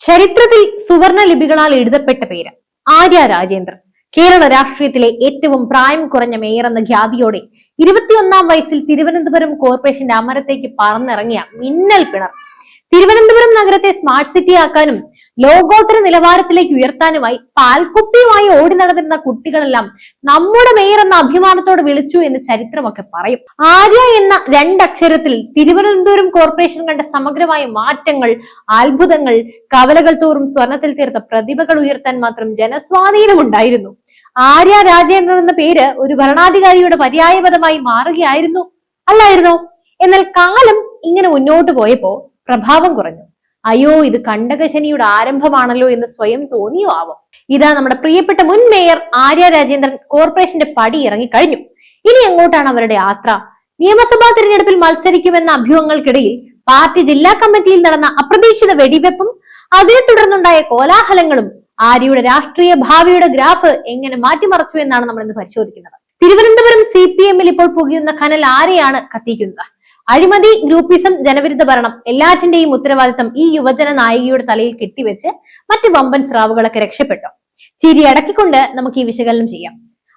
ചരിത്രത്തിൽ സുവർണ ലിപികളാൽ എഴുതപ്പെട്ട പേര് ആര്യ രാജേന്ദ്രൻ. കേരള രാഷ്ട്രീയത്തിലെ ഏറ്റവും പ്രായം കുറഞ്ഞ മേയർ എന്ന ഖ്യാതിയോടെ ഇരുപത്തിയൊന്നാം വയസ്സിൽ തിരുവനന്തപുരം കോർപ്പറേഷന്റെ അമരത്തേക്ക് പറന്നിറങ്ങിയ മിന്നൽ പിണർ. തിരുവനന്തപുരം നഗരത്തെ സ്മാർട്ട് സിറ്റി ആക്കാനും ലോകോത്തര നിലവാരത്തിലേക്ക് ഉയർത്താനുമായി പാൽക്കുപ്പിയുമായി ഓടി നടന്നിരുന്ന കുട്ടികളെല്ലാം നമ്മുടെ മേയർ എന്ന അഭിമാനത്തോട് വിളിച്ചു എന്ന് ചരിത്രമൊക്കെ പറയും. ആര്യ എന്ന രണ്ടക്ഷരത്തിൽ തിരുവനന്തപുരം കോർപ്പറേഷൻ കണ്ട സമഗ്രമായ മാറ്റങ്ങൾ അത്ഭുതങ്ങൾ കവലകൾ തോറും സ്വർണത്തിൽ തീർത്ത പ്രതിഭകൾ ഉയർത്താൻ മാത്രം ജനസ്വാധീനമുണ്ടായിരുന്നു ആര്യ രാജേന്ദ്രൻ എന്ന പേര് ഒരു ഭരണാധികാരിയുടെ പര്യായപദമായി മാറുകയായിരുന്നു. അല്ലായിരുന്നോ? എന്നാൽ കാലം ഇങ്ങനെ മുന്നോട്ട് പോയപ്പോ പ്രഭാവം കുറഞ്ഞു. അയ്യോ ഇത് കണ്ടകശനിയുടെ ആരംഭമാണല്ലോ എന്ന് സ്വയം തോന്നിയോ ആവാം. ഇതാ നമ്മുടെ പ്രിയപ്പെട്ട മുൻ മേയർ ആര്യ രാജേന്ദ്രൻ കോർപ്പറേഷന്റെ പടി ഇറങ്ങി കഴിഞ്ഞു ഇനി എങ്ങോട്ടാണ് അവരുടെ യാത്ര? നിയമസഭാ തിരഞ്ഞെടുപ്പിൽ മത്സരിക്കുമെന്ന അഭ്യൂഹങ്ങൾക്കിടയിൽ പാർട്ടി ജില്ലാ കമ്മിറ്റിയിൽ നടന്ന അപ്രതീക്ഷിത വെടിവെപ്പും അതിനെ തുടർന്നുണ്ടായ കോലാഹലങ്ങളും ആര്യയുടെ രാഷ്ട്രീയ ഭാവിയുടെ ഗ്രാഫ് എങ്ങനെ മാറ്റിമറച്ചു എന്നാണ് നമ്മൾ ഇന്ന് പരിശോധിക്കുന്നത്. തിരുവനന്തപുരം സി പി എമ്മിൽ ഇപ്പോൾ പുകയുന്ന കനൽ ആരെയാണ് കത്തിക്കുന്നത്? അഴിമതി ഗ്രൂപ്പിസം ജനവിരുദ്ധ ഭരണം എല്ലാറ്റിന്റെയും ഉത്തരവാദിത്തം ഈ യുവജന നായികയുടെ തലയിൽ കെട്ടിവെച്ച് മറ്റ് വമ്പൻ സ്രാവുകളൊക്കെ രക്ഷപ്പെട്ടു. ചിരി അടക്കിക്കൊണ്ട് നമുക്ക് ഈ വിശകലനം ചെയ്യാം.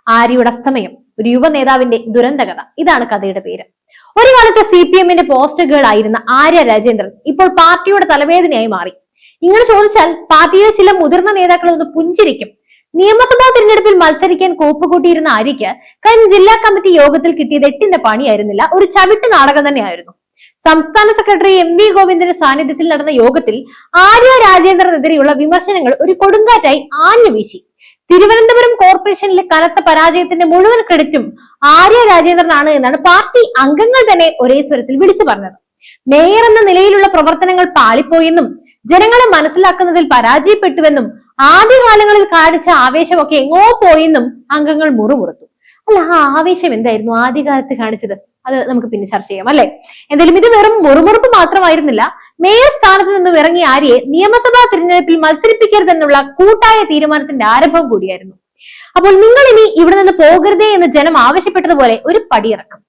ആര്യയുടെ അസ്തമയം ഒരു യുവ നേതാവിന്റെ ദുരന്ത കഥ ഇതാണ് കഥയുടെ പേര്. ഒരു കാലത്ത് സി പി എമ്മിന്റെ പോസ്റ്റ് ഗേൾ ആയിരുന്ന ആര്യ രാജേന്ദ്രൻ ഇപ്പോൾ പാർട്ടിയുടെ തലവേദനയായി മാറി. ഇങ്ങനെ ചോദിച്ചാൽ പാർട്ടിയിലെ ചില മുതിർന്ന നേതാക്കൾ ഒന്ന് പുഞ്ചിരിക്കും. നിയമസഭാ തിരഞ്ഞെടുപ്പിൽ മത്സരിക്കാൻ കോപ്പുകൂട്ടിയിരുന്ന ആര്യയ്ക്ക് കഴിഞ്ഞ ജില്ലാ കമ്മിറ്റി യോഗത്തിൽ കിട്ടിയത് എട്ടിന്റെ പണിയായിരുന്നില്ല. ഒരു ചവിട്ട് നാടകം തന്നെയായിരുന്നു. സംസ്ഥാന സെക്രട്ടറി എം വി ഗോവിന്ദന്റെ സാന്നിധ്യത്തിൽ നടന്ന യോഗത്തിൽ ആര്യ രാജേന്ദ്രനെതിരെയുള്ള വിമർശനങ്ങൾ ഒരു കൊടുങ്കാറ്റായി ആഞ്ഞു വീശി. തിരുവനന്തപുരം കോർപ്പറേഷനിലെ കനത്ത പരാജയത്തിന്റെ മുഴുവൻ ക്രെഡിറ്റും ആര്യ രാജേന്ദ്രനാണ് എന്നാണ് പാർട്ടി അംഗങ്ങൾ തന്നെ ഒരേ സ്വരത്തിൽ വിളിച്ചു പറഞ്ഞത്. മേയർ എന്ന നിലയിലുള്ള പ്രവർത്തനങ്ങൾ പാളിപ്പോയെന്നും ജനങ്ങളെ മനസ്സിലാക്കുന്നതിൽ പരാജയപ്പെട്ടുവെന്നും ആദ്യകാലങ്ങളിൽ കാണിച്ച ആവേശമൊക്കെ എങ്ങോ പോയെന്നും അംഗങ്ങൾ മുറുമുറുത്തു. അല്ല ആ ആവേശം എന്തായിരുന്നു? ആദ്യകാലത്ത് കാണിച്ചത്? അത് നമുക്ക് പിന്നെ ചർച്ച ചെയ്യാം അല്ലെ? എന്തായാലും ഇത് വെറും മുറുമുറുപ്പ് മാത്രമായിരുന്നില്ല. മേയർ സ്ഥാനത്ത് നിന്നും ഇറങ്ങിയ ആര്യെ നിയമസഭാ തിരഞ്ഞെടുപ്പിൽ മത്സരിപ്പിക്കരുതെന്നുള്ള കൂട്ടായ തീരുമാനത്തിന്റെ ആരംഭം കൂടിയായിരുന്നു. അപ്പോൾ നിങ്ങൾ ഇനി ഇവിടെ നിന്ന് പോകരുതേ എന്ന് ജനം ആവശ്യപ്പെട്ടതുപോലെ ഒരു പടിയിറക്കും.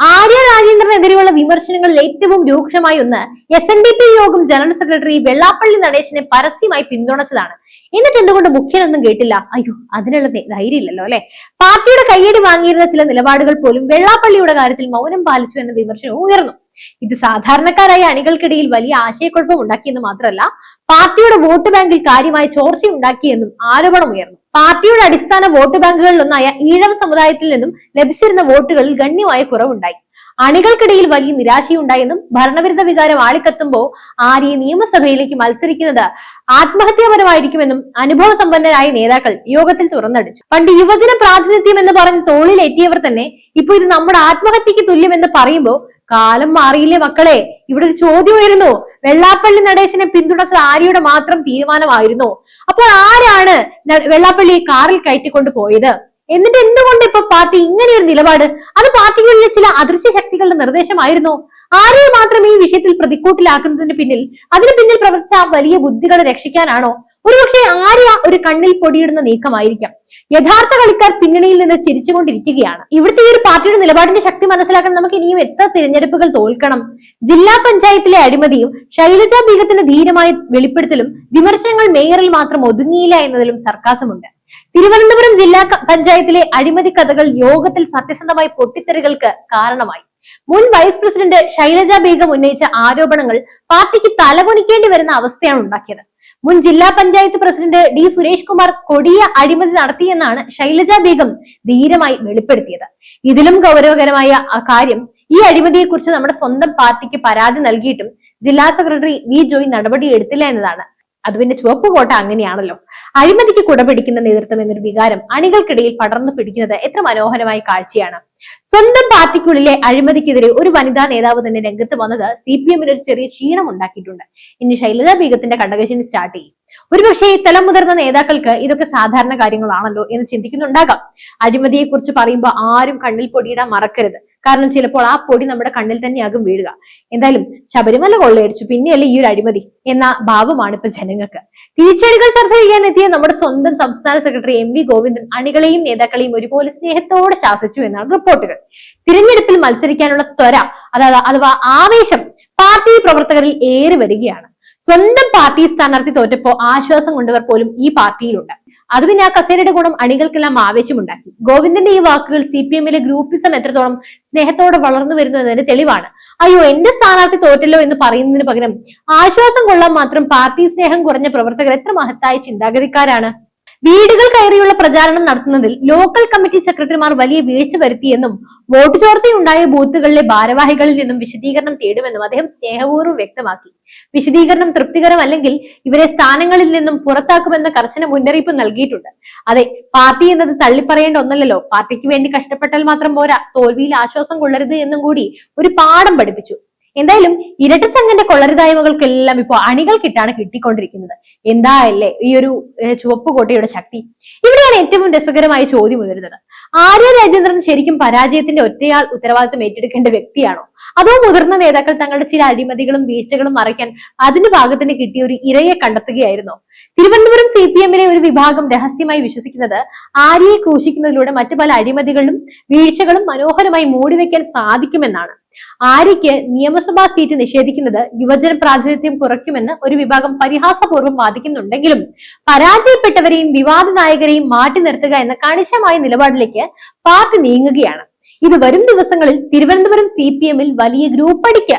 ആര്യ രാജേന്ദ്രനെതിരെയുള്ള വിമർശനങ്ങളിൽ ഏറ്റവും രൂക്ഷമായി ഒന്ന് എസ് എൻ ഡി പി യോഗം ജനറൽ സെക്രട്ടറി വെള്ളാപ്പള്ളി നടേശനെ പരസ്യമായി പിന്തുണച്ചതാണ്. എന്നിട്ട് എന്തുകൊണ്ട് മുഖ്യനൊന്നും കേട്ടില്ല? അയ്യോ അതിനുള്ള ധൈര്യമില്ലല്ലോ അല്ലെ? പാർട്ടിയുടെ കയ്യടി വാങ്ങിയിരുന്ന ചില നിലപാടുകൾ പോലും വെള്ളാപ്പള്ളിയുടെ കാര്യത്തിൽ മൗനം പാലിച്ചു എന്ന വിമർശനവും ഉയർന്നു. ഇത് സാധാരണക്കാരായ അണികൾക്കിടയിൽ വലിയ ആശയക്കുഴപ്പം ഉണ്ടാക്കിയെന്ന് മാത്രമല്ല പാർട്ടിയുടെ വോട്ട് ബാങ്കിൽ കാര്യമായ ചോർച്ചയുണ്ടാക്കിയെന്നും ആരോപണം ഉയർന്നു. പാർട്ടിയുടെ അടിസ്ഥാന വോട്ട് ബാങ്കുകളിലൊന്നായ ഈഴവ സമുദായത്തിൽ നിന്നും ലഭിച്ചിരുന്ന വോട്ടുകളിൽ ഗണ്യമായ കുറവുണ്ടായി. അണികൾക്കിടയിൽ വലിയ നിരാശയുണ്ടായെന്നും ഭരണവിരുദ്ധ വികാരം ആളിക്കത്തുമ്പോൾ ആര്യ നിയമസഭയിലേക്ക് മത്സരിക്കുന്നത് ആത്മഹത്യാപരമായിരിക്കുമെന്നും അനുഭവ സമ്പന്നരായ നേതാക്കൾ യോഗത്തിൽ തുറന്നടിച്ചു. പണ്ട് യുവജന പ്രാതിനിധ്യം എന്ന് പറഞ്ഞ് തോളിലെത്തിയവർ തന്നെ ഇപ്പൊ ഇത് നമ്മുടെ ആത്മഹത്യക്ക് തുല്യമെന്ന് പറയുമ്പോൾ കാലം മാറിയില്ലേ മക്കളെ? ഇവിടെ ഒരു ചോദ്യം ഉയരുന്നു. വെള്ളാപ്പള്ളി നടേശനെ പിന്തുണച്ചത് ആര്യയുടെ മാത്രം തീരുമാനമായിരുന്നു. അപ്പോൾ ആരാണ് വെള്ളാപ്പള്ളി കാറിൽ കയറ്റിക്കൊണ്ട് പോയത്? എന്നിട്ട് എന്തുകൊണ്ട് ഇപ്പൊ പാർട്ടി ഇങ്ങനെ ഒരു നിലപാട്? അത് പാർട്ടികളിലെ ചില അദൃശ്യ ശക്തികളുടെ നിർദ്ദേശമായിരുന്നു. ആരെയും മാത്രം ഈ വിഷയത്തിൽ പ്രതിക്കൂട്ടിലാക്കുന്നതിന് പിന്നിൽ അതിന് പിന്നിൽ പ്രവർത്തിച്ച വലിയ ബുദ്ധികളെ രക്ഷിക്കാനാണോ? ഒരുപക്ഷെ ആര്യ ഒരു കണ്ണിൽ പൊടിയിടുന്ന നീക്കമായിരിക്കാം. യഥാർത്ഥ കളിക്കാർ പിന്നണിയിൽ നിന്ന് ചിരിച്ചുകൊണ്ടിരിക്കുകയാണ്. ഇവിടുത്തെ ഈ ഒരു പാർട്ടിയുടെ നിലപാടിന്റെ ശക്തി മനസ്സിലാക്കാൻ നമുക്ക് ഇനിയും എത്ര തിരഞ്ഞെടുപ്പുകൾ തോൽക്കണം? ജില്ലാ പഞ്ചായത്തിലെ അഴിമതിയും ശൈലജ ബീഗത്തിന്റെ ധീരമായ വെളിപ്പെടുത്തലും വിമർശനങ്ങൾ മേയറിൽ മാത്രം ഒതുങ്ങിയില്ല എന്നതിലും സർക്കാസമുണ്ട്. തിരുവനന്തപുരം ജില്ലാ പഞ്ചായത്തിലെ അഴിമതി കഥകൾ യോഗത്തിൽ സത്യസന്ധമായ പൊട്ടിത്തെറികൾക്ക് കാരണമായി. മുൻ വൈസ് പ്രസിഡന്റ് ശൈലജ ബീഗം ഉന്നയിച്ച ആരോപണങ്ങൾ പാർട്ടിക്ക് തലകുനിക്കേണ്ടി വരുന്ന അവസ്ഥയാണ് ഉണ്ടാക്കിയത്. മുൻ ജില്ലാ പഞ്ചായത്ത് പ്രസിഡന്റ് ഡി സുരേഷ് കുമാർ കൊടിയ അഴിമതി നടത്തിയെന്നാണ് ശൈലജ ബീഗം ധീരമായി വെളിപ്പെടുത്തിയത്. ഇതിലും ഗൗരവകരമായ കാര്യം ഈ അഴിമതിയെക്കുറിച്ച് നമ്മുടെ സ്വന്തം പാർട്ടിക്ക് പരാതി നൽകിയിട്ടും ജില്ലാ സെക്രട്ടറി വി ജോയ് നടപടി എടുത്തില്ല എന്നതാണ്. അത് പിന്നെ ചുവപ്പ് കോട്ട അങ്ങനെയാണല്ലോ. അഴിമതിക്ക് കുടപിടിക്കുന്ന നേതൃത്വം എന്നൊരു വികാരം അണികൾക്കിടയിൽ പടർന്നു പിടിക്കുന്നത് എത്ര മനോഹരമായ കാഴ്ചയാണ്. സ്വന്തം പാർട്ടിക്കുള്ളിലെ അഴിമതിക്കെതിരെ ഒരു വനിതാ നേതാവ് തന്നെ രംഗത്ത് വന്നത് സി പി എമ്മിന് ഒരു ചെറിയ ക്ഷീണം ഉണ്ടാക്കിയിട്ടുണ്ട്. ഇനി ശൈലജ ബീഗത്തിന്റെ കണ്ടകശനി സ്റ്റാർട്ട് ചെയ്യും. ഒരുപക്ഷെ തലം മുതിർന്ന നേതാക്കൾക്ക് ഇതൊക്കെ സാധാരണ കാര്യങ്ങളാണല്ലോ എന്ന് ചിന്തിക്കുന്നുണ്ടാകാം. അഴിമതിയെ കുറിച്ച് പറയുമ്പോൾ ആരും കണ്ണിൽ പൊടിയിടാൻ മറക്കരുത്. കാരണം ചിലപ്പോൾ ആ പൊടി നമ്മുടെ കണ്ണിൽ തന്നെയാകും വീഴുക. എന്തായാലും ശബരിമല കൊള്ളയടിച്ചു. പിന്നെയല്ലേ ഈ ഒരു അഴിമതി എന്ന ഭാവമാണ് ഇപ്പൊ ജനങ്ങൾക്ക്. തിരിച്ചടികൾ ചർച്ച ചെയ്യാൻ എത്തിയ നമ്മുടെ സ്വന്തം സംസ്ഥാന സെക്രട്ടറി എം വി ഗോവിന്ദൻ അണികളെയും നേതാക്കളെയും ഒരുപോലെ സ്നേഹത്തോടെ ശാസിച്ചു എന്നാണ് റിപ്പോർട്ടുകൾ. തിരഞ്ഞെടുപ്പിൽ മത്സരിക്കാനുള്ള ത്വര അതായത് അഥവാ ആവേശം പാർട്ടി പ്രവർത്തകരിൽ ഏറി വരികയാണ് സ്വന്തം പാർട്ടി സ്ഥാനാർത്ഥി തോറ്റപ്പോ ആശ്വാസം കൊണ്ടവർ പോലും ഈ പാർട്ടിയിലുണ്ട്. അത് പിന്നെ ആ കസേരയുടെ ഗുണം അണികൾക്കെല്ലാം ആവേശമുണ്ടാക്കി. ഗോവിന്ദന്റെ ഈ വാക്കുകൾ സി പി എമ്മിലെ ഗ്രൂപ്പിസം എത്രത്തോളം സ്നേഹത്തോടെ വളർന്നു വരുന്നു എന്നതിന് തെളിവാണ്. അയ്യോ എന്റെ സ്ഥാനാർത്ഥി തോറ്റല്ലോ എന്ന് പറയുന്നതിന് പകരം ആശ്വാസം കൊള്ളാൻ മാത്രം പാർട്ടി സ്നേഹം കുറഞ്ഞ പ്രവർത്തകർ എത്ര മഹത്തായ ചിന്താഗതിക്കാരാണ്? വീടുകൾ കയറിയുള്ള പ്രചാരണം നടത്തുന്നതിൽ ലോക്കൽ കമ്മിറ്റി സെക്രട്ടറിമാർ വലിയ വീഴ്ച വരുത്തിയെന്നും വോട്ട് ചോർച്ചയുണ്ടായ ബൂത്തുകളിലെ ഭാരവാഹികളിൽ നിന്നും വിശദീകരണം തേടുമെന്നും അദ്ദേഹം സ്നേഹപൂർവം വ്യക്തമാക്കി. വിശദീകരണം തൃപ്തികരമല്ലെങ്കിൽ ഇവരെ സ്ഥാനങ്ങളിൽ നിന്നും പുറത്താക്കുമെന്ന കർശന മുന്നറിയിപ്പ് നൽകിയിട്ടുണ്ട്. അതെ പാർട്ടി എന്നത് തള്ളിപ്പറയേണ്ട ഒന്നല്ലല്ലോ. പാർട്ടിക്ക് വേണ്ടി കഷ്ടപ്പെട്ടാൽ മാത്രം പോരാ. തോൽവിയിൽ ആശ്വാസം കൊള്ളരുത് എന്നും കൂടി ഒരു പാഠം പഠിപ്പിച്ചു. എന്തായാലും ഇരട്ടച്ചങ്ങന്റെ കൊള്ളരുതായ്മകൾക്കെല്ലാം ഇപ്പോൾ അണികൾക്കിട്ടാണ് കിട്ടിക്കൊണ്ടിരിക്കുന്നത്. എന്തായല്ലേ ഈ ഒരു ചുവപ്പ് കോട്ടയുടെ ശക്തി. ഇവിടെയാണ് ഏറ്റവും രസകരമായ ചോദ്യം ഉയരുന്നത്. ആര്യ രാജേന്ദ്രൻ ശരിക്കും പരാജയത്തിന്റെ ഒറ്റയാൾ ഉത്തരവാദിത്വം ഏറ്റെടുക്കേണ്ട വ്യക്തിയാണോ? അതോ മുതിർന്ന നേതാക്കൾ തങ്ങളുടെ ചില അഴിമതികളും വീഴ്ചകളും മറയ്ക്കാൻ അതിന്റെ ഭാഗത്തിന് കിട്ടിയ ഒരു ഇരയെ കണ്ടെത്തുകയായിരുന്നോ? തിരുവനന്തപുരം സി പി എമ്മിലെ ഒരു വിഭാഗം രഹസ്യമായി വിശ്വസിക്കുന്നത് ആര്യയെ ക്രൂശിക്കുന്നതിലൂടെ മറ്റു പല അഴിമതികളും വീഴ്ചകളും മനോഹരമായി മൂടിവെക്കാൻ സാധിക്കുമെന്നാണ്. ആര്യയ്ക്ക് നിയമസഭാ സീറ്റ് നിഷേധിക്കുന്നത് യുവജന പ്രാതിനിധ്യം കുറയ്ക്കുമെന്ന് ഒരു വിഭാഗം പരിഹാസപൂർവം വാദിക്കുന്നുണ്ടെങ്കിലും പരാജയപ്പെട്ടവരെയും വിവാദ നായകരെയും മാറ്റി നിർത്തുക എന്ന കണിശമായ നിലപാടിലേക്ക് പാർട്ടി നീങ്ങുകയാണ്. ഇത് വരും ദിവസങ്ങളിൽ തിരുവനന്തപുരം സി പി എമ്മിൽ വലിയ ഗ്രൂപ്പടിക്ക്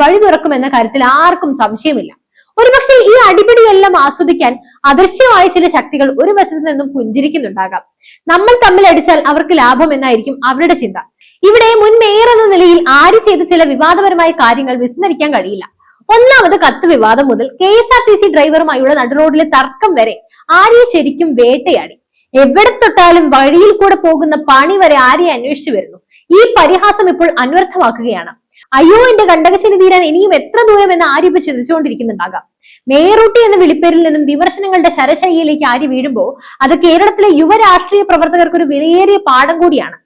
വഴി തുറക്കുമെന്ന കാര്യത്തിൽ ആർക്കും സംശയമില്ല. ഒരുപക്ഷെ ഈ അടിപിടിയെല്ലാം ആസ്വദിക്കാൻ അദൃശ്യമായ ചില ശക്തികൾ ഒരു വശത്തു നിന്നും പുഞ്ചിരിക്കുന്നുണ്ടാകാം. നമ്മൾ തമ്മിൽ അടിച്ചാൽ അവർക്ക് ലാഭം എന്നായിരിക്കും അവരുടെ ചിന്ത. ഇവിടെ മുൻ മേയർ എന്ന നിലയിൽ ആര് ചെയ്ത ചില വിവാദപരമായ കാര്യങ്ങൾ വിസ്മരിക്കാൻ കഴിയില്ല. ഒന്നാമത് കത്ത് വിവാദം മുതൽ K S R T C ഡ്രൈവറുമായുള്ള നടുറോഡിലെ തർക്കം വരെ ആര്യെ ശരിക്കും വേട്ടയാടി. എവിടെ തൊട്ടാലും വഴിയിൽ കൂടെ പോകുന്ന പണി വരെ ആര്യെ അന്വേഷിച്ചു വരുന്നു. ഈ പരിഹാസം ഇപ്പോൾ അന്വർത്ഥമാക്കുകയാണ്. അയ്യോ എന്റെ കണ്ടകശനി തീരാൻ ഇനിയും എത്ര ദൂരം എന്ന് ആര്യ ഇപ്പൊ ചിന്തിച്ചുകൊണ്ടിരിക്കുന്നുണ്ടാകാം. മേറൂട്ടി എന്ന വിളിപ്പേരിൽ നിന്നും വിമർശനങ്ങളുടെ ശരശൈലിയിലേക്ക് ആര്യ വീഴുമ്പോൾ അത് കേരളത്തിലെ യുവ രാഷ്ട്രീയ പ്രവർത്തകർക്ക് ഒരു വിലയേറിയ പാഠം കൂടിയാണ്.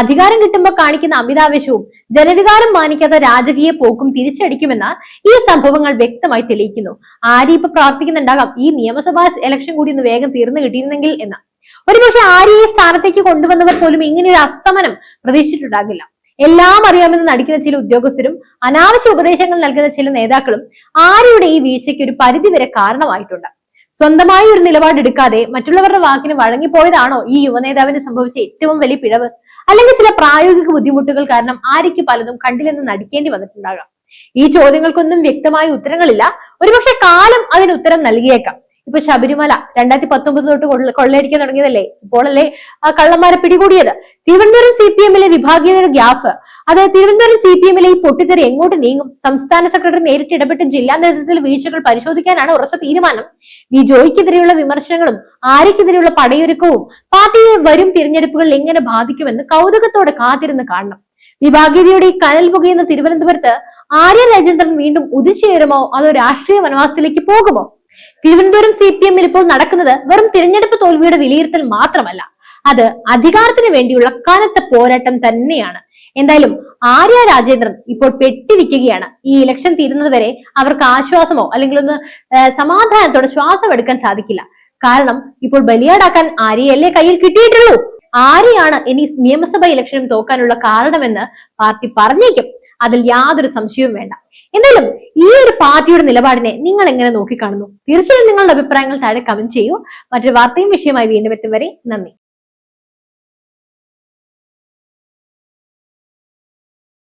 അധികാരം കിട്ടുമ്പോൾ കാണിക്കുന്ന അമിതാവേശവും ജനവികാരം മാനിക്കാത്ത രാജകീയ പോക്കും തിരിച്ചടിക്കുമെന്ന് ഈ സംഭവങ്ങൾ വ്യക്തമായി തെളിയിക്കുന്നു. ആരി ഇപ്പൊ പ്രാർത്ഥിക്കുന്നുണ്ടാകാം ഈ നിയമസഭാ ഇലക്ഷൻ കൂടി ഒന്ന് വേഗം തീർന്നു കിട്ടിയിരുന്നെങ്കിൽ എന്ന്. ഒരുപക്ഷെ ഈ സ്ഥാനത്തേക്ക് കൊണ്ടുവന്നവർ പോലും ഇങ്ങനെ ഒരു അസ്തമനം പ്രതീക്ഷിച്ചിട്ടുണ്ടാകില്ല. എല്ലാം അറിയാമെന്ന് നടിക്കുന്ന ചില ഉദ്യോഗസ്ഥരും അനാവശ്യ ഉപദേശങ്ങൾ നൽകുന്ന ചില നേതാക്കളും ആര്യയുടെ ഈ വീഴ്ചയ്ക്ക് ഒരു പരിധിവരെ കാരണമായിട്ടുണ്ട്. സ്വന്തമായി ഒരു നിലപാടെടുക്കാതെ മറ്റുള്ളവരുടെ വാക്കിന് വഴങ്ങിപ്പോയതാണോ ഈ യുവനേതാവിന് സംഭവിച്ച ഏറ്റവും വലിയ പിഴവ്? അല്ലെങ്കിൽ ചില പ്രായോഗിക ബുദ്ധിമുട്ടുകൾ കാരണം ആര്യയ്ക്ക് പലതും കണ്ടില്ലെന്ന് നടിക്കേണ്ടി വന്നിട്ടുണ്ടാകാം? ഈ ചോദ്യങ്ങൾക്കൊന്നും വ്യക്തമായ ഉത്തരങ്ങളില്ല. ഒരുപക്ഷെ കാലം അതിന് ഉത്തരം നൽകിയേക്കാം. ഇപ്പൊ ശബരിമല രണ്ടായിരത്തി പത്തൊമ്പത് തൊട്ട് കൊള്ള- കൊള്ളയടിക്കാൻ തുടങ്ങിയതല്ലേ? ഇപ്പോഴല്ലേ ആ കള്ളന്മാരെ പിടികൂടിയത്. തിരുവനന്തപുരം സി പി എമ്മിലെ വിഭാഗീയതയുടെ ഗ്യാഫ്. അത് തിരുവനന്തപുരം സി പി എമ്മിലെ ഈ പൊട്ടിത്തെറി എങ്ങോട്ട് നീങ്ങും? സംസ്ഥാന സെക്രട്ടറി നേരിട്ട് ഇടപെട്ട് ജില്ലാ നേതൃത്വത്തിൽ വീഴ്ചകൾ പരിശോധിക്കാനാണ് ഉറച്ച തീരുമാനം. വി ജോയ്ക്കെതിരെയുള്ള വിമർശനങ്ങളും ആര്യക്കെതിരെയുള്ള പടയൊരുക്കവും പാർട്ടിയെ വരും തിരഞ്ഞെടുപ്പുകളിൽ എങ്ങനെ ബാധിക്കുമെന്ന് കൗതുകത്തോടെ കാത്തിരുന്ന് കാണണം. വിഭാഗീയതയുടെ ഈ കനൽ പുകയുന്ന തിരുവനന്തപുരത്ത് ആര്യ രാജേന്ദ്രൻ വീണ്ടും ഉദിച്ചുയരുമോ അതോ രാഷ്ട്രീയ വനവാസത്തിലേക്ക് പോകുമോ? തിരുവനന്തപുരം സി പി എമ്മിൽ ഇപ്പോൾ നടക്കുന്നത് വെറും തിരഞ്ഞെടുപ്പ് തോൽവിയുടെ വിലയിരുത്തൽ മാത്രമല്ല. അത് അധികാരത്തിന് വേണ്ടിയുള്ള കനത്ത പോരാട്ടം തന്നെയാണ്. എന്തായാലും ആര്യ രാജേന്ദ്രൻ ഇപ്പോൾ പെട്ടിരിക്കുകയാണ്. ഈ ഇലക്ഷൻ തീരുന്നത് വരെ അവർക്ക് ആശ്വാസമോ അല്ലെങ്കിൽ ഒന്ന് സമാധാനത്തോടെ ശ്വാസം എടുക്കാൻ സാധിക്കില്ല. കാരണം ഇപ്പോൾ ബലിയാടാക്കാൻ ആര്യയല്ലേ കയ്യിൽ കിട്ടിയിട്ടുള്ളൂ. ആരെയാണ് ഇനി നിയമസഭാ ഇലക്ഷനും തോക്കാനുള്ള കാരണമെന്ന് പാർട്ടി പറഞ്ഞേക്കും. അതിൽ യാതൊരു സംശയവും വേണ്ട. എന്തായാലും ഈ ഒരു പാർട്ടിയുടെ നിലപാടിനെ നിങ്ങൾ എങ്ങനെ നോക്കിക്കാണുന്നു? തീർച്ചയായും നിങ്ങളുടെ അഭിപ്രായങ്ങൾ താഴെ കമന്റ് ചെയ്യൂ. മറ്റൊരു വാർത്തയും വിഷയമായി വീണ്ടും എത്തും വരെ നന്ദി.